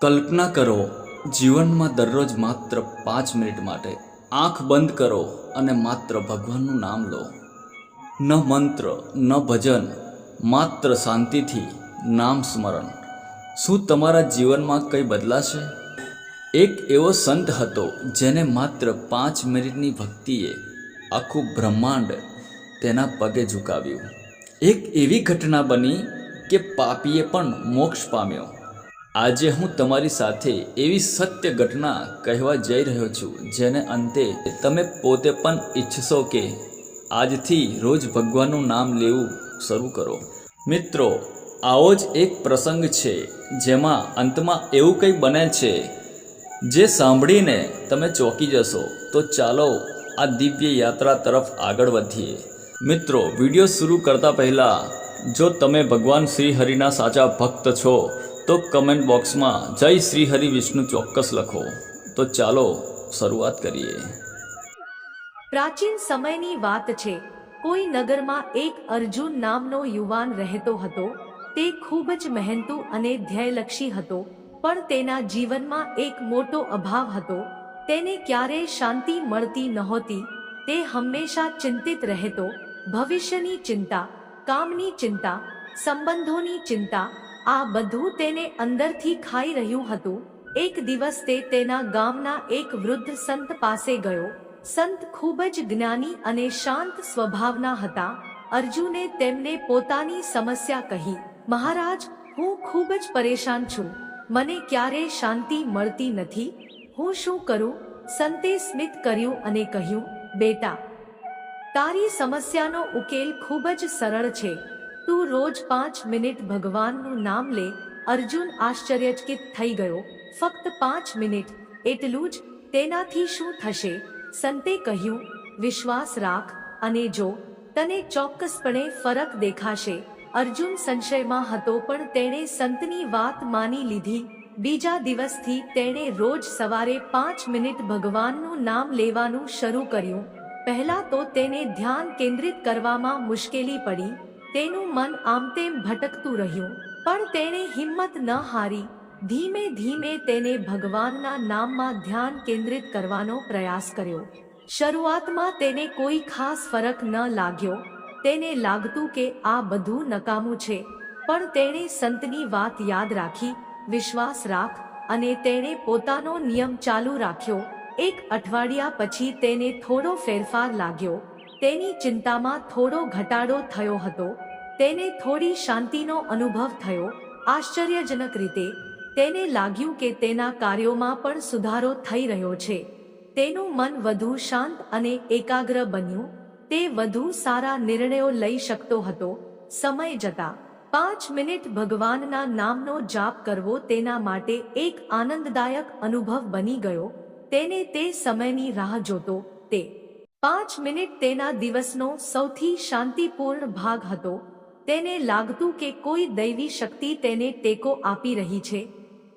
કલ્પના કરો, જીવનમાં દરરોજ માત્ર પાંચ મિનિટ માટે આંખ બંધ કરો અને માત્ર ભગવાનનું નામ લો. ન મંત્ર, ન ભજન, માત્ર શાંતિથી નામ સ્મરણ. શું તમારા જીવનમાં કંઈ બદલાશે? એક એવો સંત હતો જેને માત્ર પાંચ મિનિટની ભક્તિએ આખું બ્રહ્માંડ તેના પગે ઝુકાવ્યું. એક એવી ઘટના બની કે પાપીએ પણ મોક્ષ પામ્યો. આજે હું તમારી સાથે એવી સત્ય ઘટના કહેવા જઈ રહ્યો છું, જેને અંતે તમે પોતે પણ ઈચ્છશો કે આજથી રોજ ભગવાનનું નામ લેવું શરૂ કરો. મિત્રો, આવો જ એક પ્રસંગ છે, જેમાં અંતમાં એવું કંઈ બને છે, જે સાંભળીને તમે ચોંકી જશો. તો ચાલો આ દિવ્ય યાત્રા તરફ આગળ વધીએ. મિત્રો, વીડિયો શરૂ કરતા પહેલાં, જો તમે ભગવાન શ્રી હરિના સાચા ભક્ત છો તો કમેન્ટ બોક્સમાં જય શ્રી હરિ વિષ્ણુ ચોક્કસ લખો. તો ચાલો શરૂઆત કરીએ. પ્રાચીન સમયની વાત છે, કોઈ નગરમાં એક અર્જુન નામનો યુવાન રહેતો હતો, તે ખૂબ જ મહેનતુ અને ધ્યેયલક્ષી હતો, પણ તેના જીવનમાં એક મોટો અભાવ હતો, તેને ક્યારેય શાંતિ મળતી નહોતી, તે હંમેશા ચિંતિત રહેતો, ભવિષ્યની ચિંતા, કામની ચિંતા, સંબંધોની ચિંતા આ બધું તેને અંદરથી ખાઈ રહ્યું હતું. એક દિવસ તે તેના ગામના એક વૃદ્ધ સંત પાસે ગયો. સંત ખૂબ જ જ્ઞાની અને શાંત સ્વભાવના હતા. અર્જુને તેમને પોતાની સમસ્યા કહી, મહારાજ, હું ખૂબ જ પરેશાન છું. મને ક્યારેય શાંતિ મળતી નથી. હું શું કરું? સંતે સ્મિત કર્યું અને કહ્યું, બેટા, તારી સમસ્યાનો ઉકેલ ખૂબ જ સરળ છે. તું રોજ પાંચ મિનિટ ભગવાનનું નામ લે, અર્જુન આશ્ચર્યચકિત થઈ ગયો. ફક્ત પાંચ મિનિટ, એટલું જ, તેનાથી શું થશે? સંતે કહ્યું, વિશ્વાસ રાખ, અને જો તને ચોક્કસપણે ફરક દેખાશે. અર્જુન સંશયમાં હતો, પણ તેણે સંતની વાત માની લીધી. બીજા દિવસથી તેણે રોજ સવારે પાંચ મિનિટ ભગવાનનું નામ લેવાનું શરૂ કર્યું. પહેલા તો તેને ધ્યાન કેન્દ્રિત કરવામાં મુશ્કેલી પડી. તેનું મન આમ તેમ ભટકતું રહ્યું. પણ તેણે હિંમત ન હારી. ધીમે ધીમે તેને ભગવાનના નામમાં ધ્યાન કેન્દ્રિત કરવાનો પ્રયાસ કર્યો. શરૂઆતમાં તેને કોઈ ખાસ ફરક ન લાગ્યો. તેને લાગતું કે આ બધું નકામું છે. પણ તેણે સંતની વાત યાદ રાખી, વિશ્વાસ રાખ અને તેણે પોતાનો નિયમ ચાલુ રાખ્યો. એક અઠવાડિયા પછી તેને થોડો ફેરફાર લાગ્યો. તેની ચિંતામાં થોડો ઘટાડો થયો હતો. તેને થોડી શાંતિનો અનુભવ થયો. આશ્ચર્યજનક રીતે, તેને લાગ્યું કે તેના કાર્યોમાં પણ સુધારો થઈ રહ્યો છે. તેનું મન વધુ શાંત અને એકાગ્ર બન્યું. તે વધુ સારા નિર્ણયો લઈ શકતો હતો. સમય જતા, પાંચ મિનિટ ભગવાનના નામનો જાપ કરવો તેના માટે એક આનંદદાયક અનુભવ બની ગયો. તેને તે સમયની રાહ જોતો, તે પાંચ મિનિટ તેના દિવસનો સૌથી શાંતિપૂર્ણ ભાગ હતો. તેને લાગતું કે કોઈ દૈવી શક્તિ તેને ટેકો આપી રહી છે.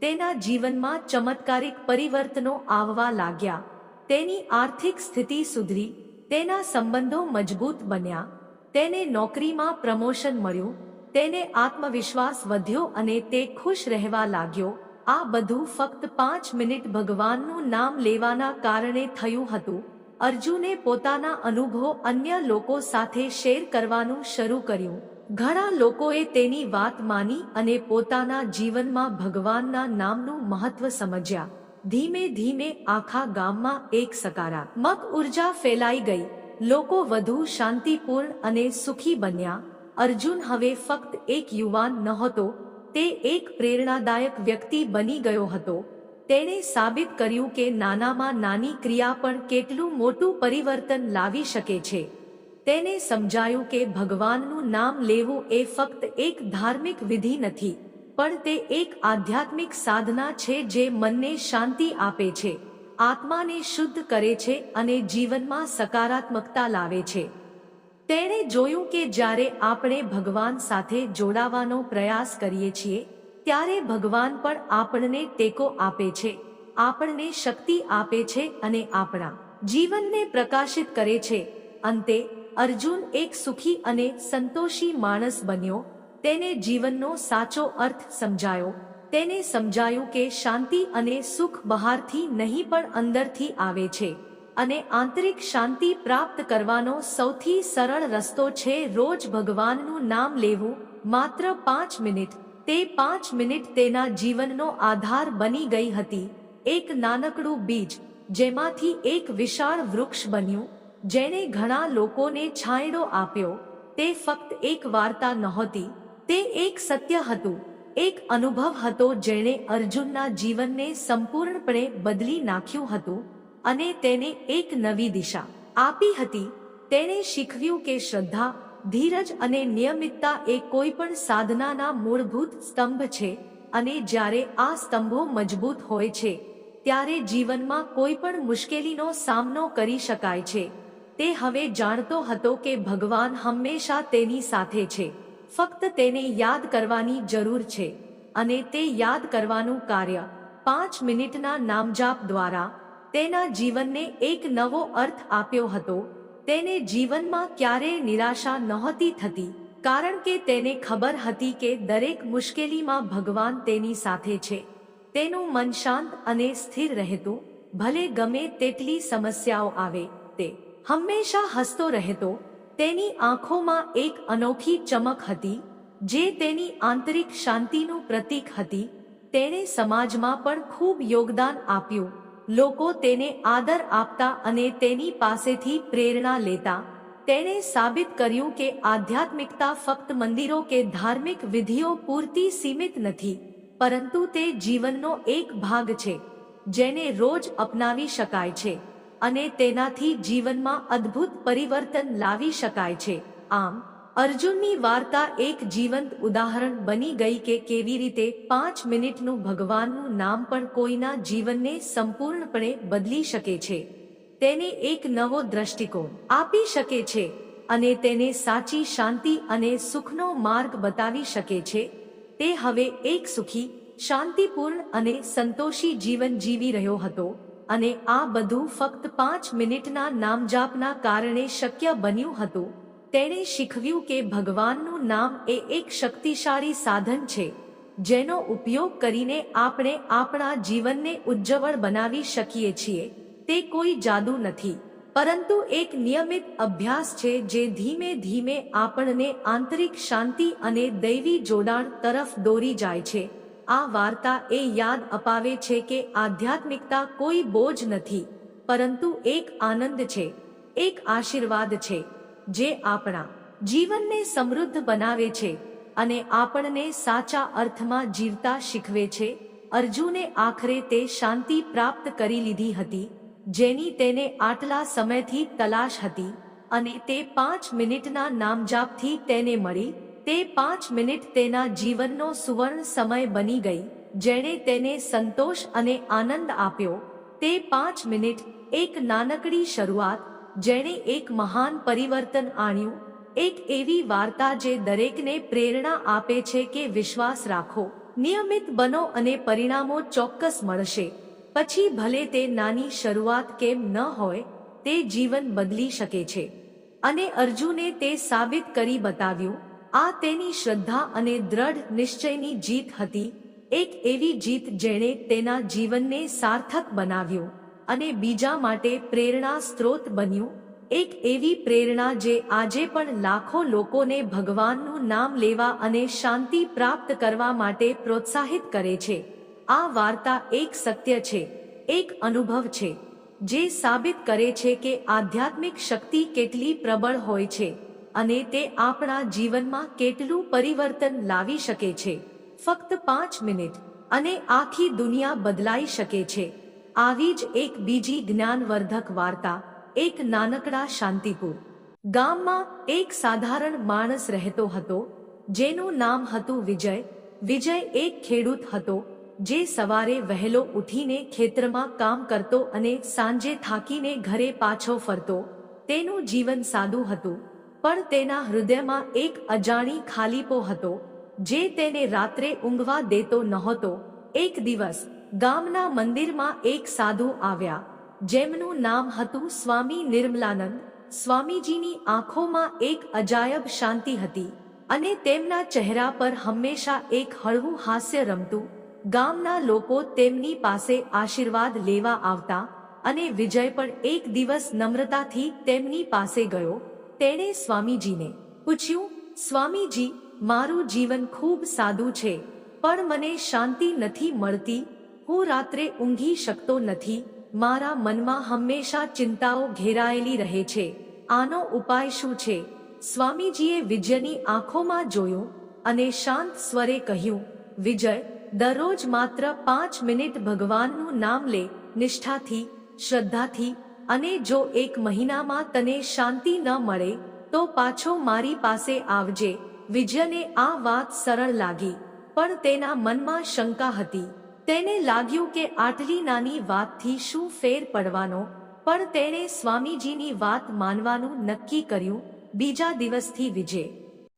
તેના જીવનમાં ચમત્કારિક પરિવર્તનો આવવા લાગ્યા. તેની આર્થિક સ્થિતિ સુધરી, તેના સંબંધો મજબૂત બન્યા. તેને નોકરીમાં પ્રમોશન મળ્યું, તેને આત્મવિશ્વાસ વધ્યો અને તે ખુશ રહેવા લાગ્યો. આ બધું ફક્ત પાંચ મિનિટ ભગવાનનું નામ લેવાના કારણે થયું હતું. અર્જુને પોતાના અનુભવો અન્ય લોકો સાથે શેર કરવાનું શરૂ કર્યું. ઘણા લોકોએ તેની વાત માની અને પોતાના જીવનમાં ભગવાનના નામનું મહત્વ સમજ્યા. ધીમે ધીમે આખા ગામમાં એક સકારાત્મક ઊર્જા ફેલાઈ ગઈ. લોકો વધુ શાંતિપૂર્ણ અને સુખી બન્યા. અર્જુન હવે ફક્ત એક યુવાન નહોતો, તે એક પ્રેરણાદાયક વ્યક્તિ બની ગયો હતો. તેણે સાબિત કર્યું કે નાનામાં નાની ક્રિયા પણ કેટલું મોટું પરિવર્તન લાવી શકે છે. તેને સમજાયું કે ભગવાનનું નામ લેવું એ ફક્ત એક ધાર્મિક વિધિ નથી, પણ તે એક આધ્યાત્મિક સાધના છે જે મનને શાંતિ આપે છે, આત્માને શુદ્ધ કરે છે અને જીવનમાં સકારાત્મકતા લાવે છે. તેણે જોયું કે જ્યારે આપણે ભગવાન સાથે જોડાવાનો પ્રયાસ કરીએ છીએ, ત્યારે ભગવાન પણ આપણને ટેકો આપે છે, આપણને શક્તિ આપે છે અને આપણા જીવનને પ્રકાશિત કરે છે. અંતે અર્જુન એક સુખી અને સંતોષી માણસ બન્યો. તેને જીવનનો સાચો અર્થ સમજાયો. તેને સમજાયું કે શાંતિ અને સુખ બહારથી નહીં પણ અંદરથી આવે છે અને આંતરિક શાંતિ પ્રાપ્ત કરવાનો સૌથી સરળ રસ્તો છે રોજ ભગવાનનું નામ લેવું. માત્ર પાંચ મિનિટ. તે પાંચ મિનિટ તેના જીવનનો આધાર બની ગઈ હતી. એક નાનકડું બીજ, જેમાંથી એક વિશાળ વૃક્ષ બન્યું. જેણે ઘણા લોકોને છાંયડો આપ્યો, તે ફક્ત એક વાર્તા નહોતી, તે એક સત્ય હતું, એક અનુભવ હતો જેણે અર્જુનના જીવનને સંપૂર્ણપણે બદલી નાખ્યું હતું અને તેને એક નવી દિશા આપી હતી. તેણે શીખવ્યું કે શ્રદ્ધા, ધીરજ અને નિયમિતતા એ કોઈ પણ સાધનાના મૂળભૂત સ્તંભ છે અને જ્યારે આ સ્તંભો મજબૂત હોય છે, ત્યારે જીવનમાં કોઈ પણ મુશ્કેલીનો સામનો કરી શકાય છે. તે હવે જાણતો હતો કે ભગવાન હંમેશા તેની સાથે છે. ફક્ત તેને યાદ કરવાની જરૂર છે. અને તે યાદ કરવાનું કાર્ય પાંચ મિનિટના નામજાપ દ્વારા તેના જીવનને એક નવો અર્થ આપ્યો હતો. તેને જીવનમાં ક્યારેય નિરાશા નહોતી થતી, કારણ કે તેને ખબર હતી કે દરેક મુશ્કેલીમાં ભગવાન તેની સાથે છે. તેનું મન શાંત અને સ્થિર રહેતું, ભલે ગમે તેટલી સમસ્યાઓ આવે, તે હંમેશા હસતો રહેતો, તેની આંખોમાં એક અનોખી ચમક હતી, જે તેની આંતરિક શાંતિનું પ્રતીક હતી, તેણે સમાજમાં પણ ખૂબ યોગદાન આપ્યું, લોકો તેને આદર આપતા અને તેની પાસેથી પ્રેરણા લેતા, તેણે સાબિત કર્યું કે આધ્યાત્મિકતા ફક્ત મંદિરો કે ધાર્મિક વિધિઓ પૂરતી સીમિત નથી, પરંતુ તે જીવનનો એક ભાગ છે, જેને રોજ અપનાવી શકાય છે. અને તેનાથી જીવનમાં અદ્ભુત પરિવર્તન લાવી શકાય છે. આમ, અર્જુનની વાર્તા એક જીવંત ઉદાહરણ બની ગઈ કે કેવી રીતે પાંચ મિનિટનું ભગવાનનું નામ પણ કોઈના જીવનને સંપૂર્ણપણે બદલી શકે છે. તેને એક નવો દ્રષ્ટિકોણ આપી શકે છે અને તેને સાચી શાંતિ અને સુખનો માર્ગ બતાવી શકે છે. તે હવે એક સુખી, શાંતિપૂર્ણ અને સંતોષી જીવન જીવી રહ્યો હતો. અને આ બધું ફક્ત પાંચ મિનિટના નામજાપના કારણે શક્ય બન્યું હતું. તેણે શીખવ્યું કે ભગવાનનું નામ એ એક શક્તિશાળી સાધન છે, જેનો ઉપયોગ કરીને આપણે આપણા જીવનને ઉજ્જવળ બનાવી શકીએ છીએ. તે કોઈ જાદુ નથી, પરંતુ એક નિયમિત અભ્યાસ છે જે ધીમે ધીમે આપણને આંતરિક શાંતિ અને દૈવી જોડાણ તરફ દોરી જાય છે. આ વાર્તા એ યાદ અપાવે છે કે આધ્યાત્મિકતા કોઈ બોજ નથી, પરંતુ એક આનંદ છે, એક આશીર્વાદ છે, જે આપણા જીવનને સમૃદ્ધ બનાવે છે અને આપણને સાચા અર્થમાં જીવતા શીખવે છે. અર્જુને આખરે તે શાંતિ પ્રાપ્ત કરી લીધી હતી, જેની તેને આટલા સમયથી તલાશ હતી અને તે પાંચ મિનિટના નામજાપથી તેને મળી તે પાંચ મિનિટ તેના જીવનનો સુવર્ણ સમય બની ગઈ, જેણે તેને સંતોષ અને આનંદ આપ્યો. તે પાંચ મિનિટ, એક નાનકડી શરૂઆત, જેણે એક મહાન પરિવર્તન આણ્યું. એક એવી વાર્તા જે દરેકને પ્રેરણા આપે છે કે વિશ્વાસ રાખો. નિયમિત બનો અને પરિણામો ચોક્કસ મળશે. પછી ભલે તે નાની શરૂઆત કેમ ન હોય, તે જીવન બદલી શકે છે. અને અર્જુને તે સાબિત કરી બતાવ્યું આ તેની શ્રદ્ધા અને દ્રઢ નિશ્ચયની જીત હતી. એક એવી જીત જેણે તેના જીવનને સાર્થક બનાવ્યું અને બીજા માટે પ્રેરણા સ્ત્રોત બન્યું. એક એવી પ્રેરણા જે આજે પણ લાખો લોકોને ભગવાનનું નામ લેવા અને શાંતિ પ્રાપ્ત કરવા માટે પ્રોત્સાહિત કરે છે. આ વાર્તા એક સત્ય છે, એક અનુભવ છે, જે સાબિત કરે છે કે આધ્યાત્મિક શક્તિ કેટલી પ્રબળ હોય છે. અને તે આપણા જીવનમાં કેટલું પરિવર્તન લાવી શકે છે. ફક્ત પાંચ મિનિટ, અને આખી દુનિયા બદલાઈ શકે છે. આવી જ એક બીજી જ્ઞાનવર્ધક વાર્તા, એક નાનકડા શાંતિપુર. ગામમાં એક સાધારણ માણસ રહેતો હતો, જેનું નામ હતું વિજય. વિજય એક ખેડૂત હતો, જે સવારે વહેલો ઉઠીને ખેતરમાં કામ કરતો અને સાંજે થાકીને ઘરે પાછો ફરતો. તેનું જીવન સાદું હતું. પણ તેના હૃદયમાં એક અજાણી ખાલીપો હતો, જે તેને રાત્રે ઊંઘવા દેતો નહોતો. એક દિવસ, ગામના મંદિરમાં એક સાધુ આવ્યા, જેમનું નામ હતું સ્વામી નિર્મલાનંદ. સ્વામીજીની આંખોમાં એક અજાયબ શાંતિ હતી અને તેમના ચહેરા પર હંમેશા એક હળવું હાસ્ય રમતું. ગામના લોકો તેમની પાસે આશીર્વાદ લેવા આવતા અને વિજય પણ એક દિવસ નમ્રતાથી તેમની પાસે ગયો. તેણે સ્વામીજીને પૂછ્યું, સ્વામીજી, મારું જીવન ખૂબ સાદું છે, પણ મને શાંતિ નથી મળતી. હું રાત્રે ઊંઘી શકતો નથી. મારા મનમાં હંમેશા ચિંતાઓ ઘેરાયેલી રહે છે. આનો ઉપાય શું છે? સ્વામીજીએ વિજયની આંખોમાં જોયું અને શાંત સ્વરે કહ્યું, વિજય, દરરોજ માત્ર પાંચ મિનિટ ભગવાનનું નામ લે, નિષ્ઠાથી, શ્રદ્ધાથી અને જો એક મહિનામાં તને શાંતિ ન મળે, તો પાછો મારી પાસે આવજે. વિજયને આ વાત સરળ લાગી, પણ તેના મનમાં શંકા હતી. તેને લાગ્યું કે આટલી નાની વાતથી શું ફેર પડવાનો, પણ તેણે સ્વામીજીની વાત માનવાનું નક્કી કર્યું. બીજા દિવસથી વિજય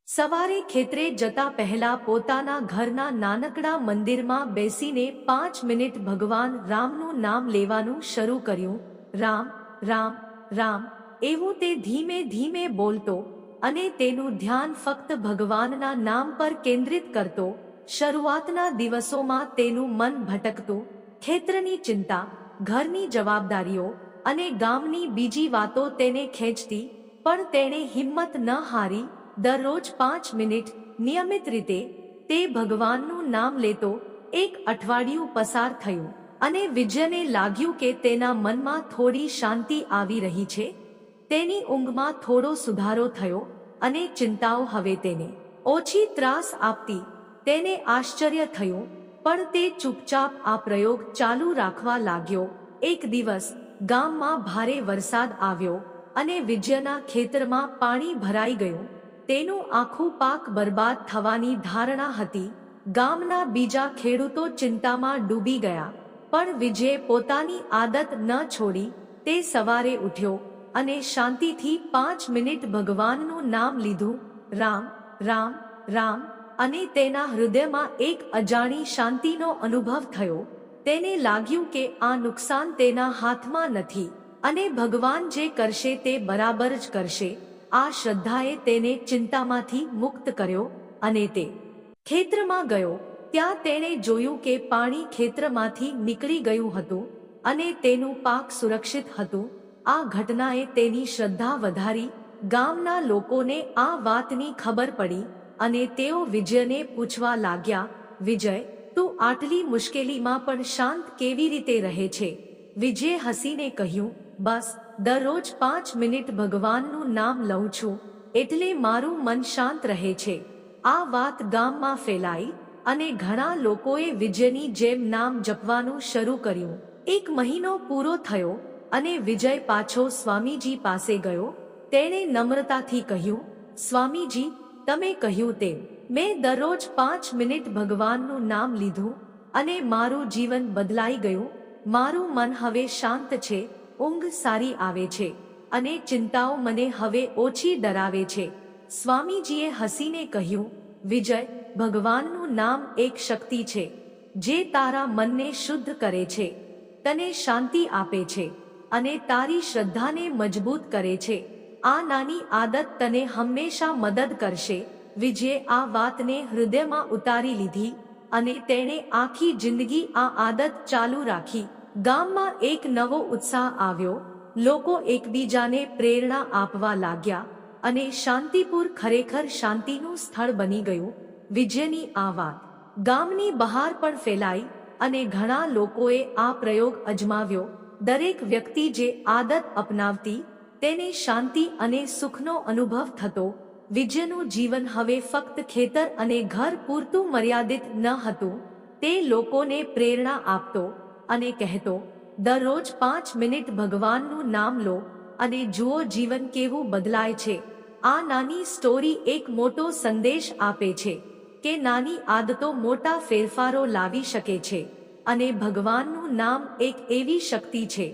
સવારે ખેતરે જતા પહેલા પોતાના ઘરના નાનકડા મંદિરમાં બેસીને પાંચ મિનિટ ભગવાન રામનું નામ લેવાનું શરૂ કર્યું. રામ રામ રામ. એવું તે ધીમે ધીમે બોલતો અને તેનું ધ્યાન ફક્ત ભગવાનના નામ પર કેન્દ્રિત કરતો. શરૂઆતના દિવસોમાં તેનું મન ભટકતું. ખેતરની ચિંતા, ઘરની જવાબદારીઓ અને ગામની બીજી વાતો તેને ખેંચતી, પણ તેણે હિંમત ન હારી. દરરોજ પાંચ મિનિટ નિયમિત રીતે તે ભગવાનનું નામ લેતો એક અઠવાડિયું પસાર થયું. અને વિજયને લાગ્યું કે તેના મનમાં થોડી શાંતિ આવી રહી છે, તેની ઊંઘમાં થોડો સુધારો થયો અને ચિંતાઓ હવે તેને ઓછી ત્રાસ આપતી, તેને આશ્ચર્ય થયું, પણ તે ચૂપચાપ આ પ્રયોગ ચાલુ રાખવા લાગ્યો. એક દિવસ, ગામમાં ભારે વરસાદ આવ્યો અને વિજયના ખેતરમાં પાણી ભરાઈ ગયું. તેનું આખું પાક બરબાદ થવાની ધારણા હતી. ગામના બીજા ખેડૂતો ચિંતામાં ડૂબી ગયા. પણ વિજય પોતાની આદત ન છોડી તે સવારે ઉઠ્યો અને શાંતિથી પાંચ મિનિટ ભગવાનનું નામ લીધું, રામ રામ રામ, અને તેના હૃદયમાં એક અજાણી શાંતિનો અનુભવ થયો. તેને લાગ્યું કે આ નુકસાન તેના હાથમાં નથી અને ભગવાન જે કરશે તે બરાબર જ કરશે. આ શ્રદ્ધાએ તેને ચિંતામાંથી મુક્ત કર્યો અને તે ખેતરમાં ગયો. ત્યાં તેણે જોયું કે પાણી ખેતરમાંથી નીકળી ગયું હતું અને તેનું પાક સુરક્ષિત હતું. આ ઘટનાએ તેની શ્રદ્ધા વધારી. ગામના લોકોને આ વાતની ખબર પડી અને તેઓ વિજયને પૂછવા લાગ્યા, વિજય, તું આટલી મુશ્કેલીમાં પણ શાંત કેવી રીતે રહે છે? વિજય હસીને કહ્યું, બસ, દરરોજ પાંચ મિનિટ ભગવાનનું નામ લઉં છું, એટલે મારું મન શાંત રહે છે. આ વાત ગામમાં ફેલાઈ અને ઘણા લોકોએ વિજયની જેમ નામ જપવાનું શરૂ કર્યું. એક મહિનો પૂરો થયો અને વિજય પાછો સ્વામીજી પાસે ગયો. તેણે નમ્રતાથી કહ્યું, સ્વામીજી, તમે કહ્યું તેમ, મેં દરરોજ પાંચ મિનિટ ભગવાનનું નામ લીધું અને મારું જીવન બદલાઈ ગયું. મારું મન હવે શાંત છે, ઊંઘ સારી આવે છે અને ચિંતાઓ મને હવે ઓછી ડરાવે છે. સ્વામીજીએ હસીને કહ્યું, વિજય ભગવાનનું નામ એક શક્તિ છે, જે તારા મનને શુદ્ધ કરે છે, તને શાંતિ આપે છે, અને તારી શ્રદ્ધાને મજબૂત કરે છે. આ નાની આદત તને હંમેશા મદદ કરશે. વિજયે આ વાતને હૃદયમાં ઉતારી લીધી અને તેણે આખી જિંદગી આ આદત ચાલુ રાખી. ગામમાં એક નવો ઉત્સાહ આવ્યો. લોકો એકબીજાને પ્રેરણા આપવા લાગ્યા અને શાંતિપુર ખરેખર શાંતિનું સ્થળ બની ગયું. વિજયની આ વાત. ગામની બહાર પણ ફેલાઈ અને ઘણા લોકોએ આ પ્રયોગ અજમાવ્યો. દરેક વ્યક્તિ જે આદત અપનાવતી, તેને શાંતિ અને સુખનો અનુભવ થતો. વિજયનું જીવન હવે ફક્ત ખેતર અને ઘર પૂરતું મર્યાદિત ન હતું. તે લોકોને પ્રેરણા આપતો અને કહેતો, દરરોજ પાંચ મિનિટ ભગવાનનું નામ લો અને જુઓ જીવન કેવું બદલાય છે. આ નાની સ્ટોરી એક મોટો સંદેશ આપે છે. કે નાની આદતો મોટા ફેરફારો લાવી શકે છે અને ભગવાનનું નામ એક એવી શક્તિ છે,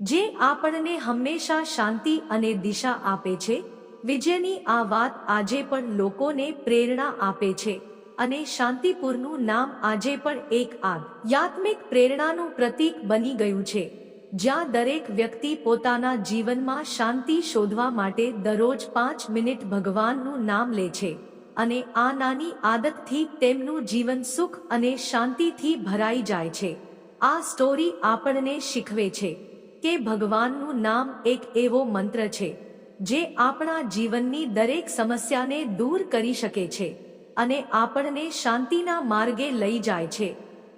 જે આપણને હંમેશા શાંતિ અને દિશા આપે છે. વિજયની આ વાત આજે પણ લોકોને પ્રેરણા આપે છે અને શાંતિપુરનું નામ આજે પણ એક આધ્યાત્મિક પ્રેરણાનું પ્રતીક બની ગયું છે. જ્યાં દરેક વ્યક્તિ પોતાના જીવનમાં શાંતિ શોધવા માટે દરરોજ પાંચ મિનિટ ભગવાનનું નામ લે છે. અને આ નાની આદતથી તેમનું જીવન સુખ અને શાંતિથી ભરાઈ જાય છે. આ સ્ટોરી આપણને શીખવે છે કે ભગવાનનું નામ એક એવો મંત્ર છે, જે આપણા જીવનની દરેક સમસ્યાને દૂર કરી શકે છે અને આપણને શાંતિના માર્ગે લઈ જાય છે.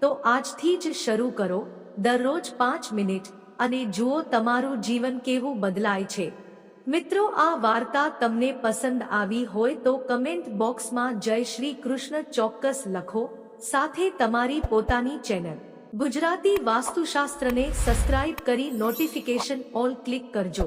તો આજથી જ શરૂ કરો, દરરોજ પાંચ મિનિટ અને જુઓ તમારું જીવન કેવું બદલાય છે. મિત્રો, આ વાર્તા તમને પસંદ આવી હોય તો કમેન્ટ બોક્સમાં જય શ્રી કૃષ્ણ ચોક્કસ લખો, સાથે તમારી પોતાની ચેનલ ગુજરાતી વાસ્તુશાસ્ત્રને સબસ્ક્રાઇબ કરી નોટિફિકેશન ઓલ ક્લિક કરજો.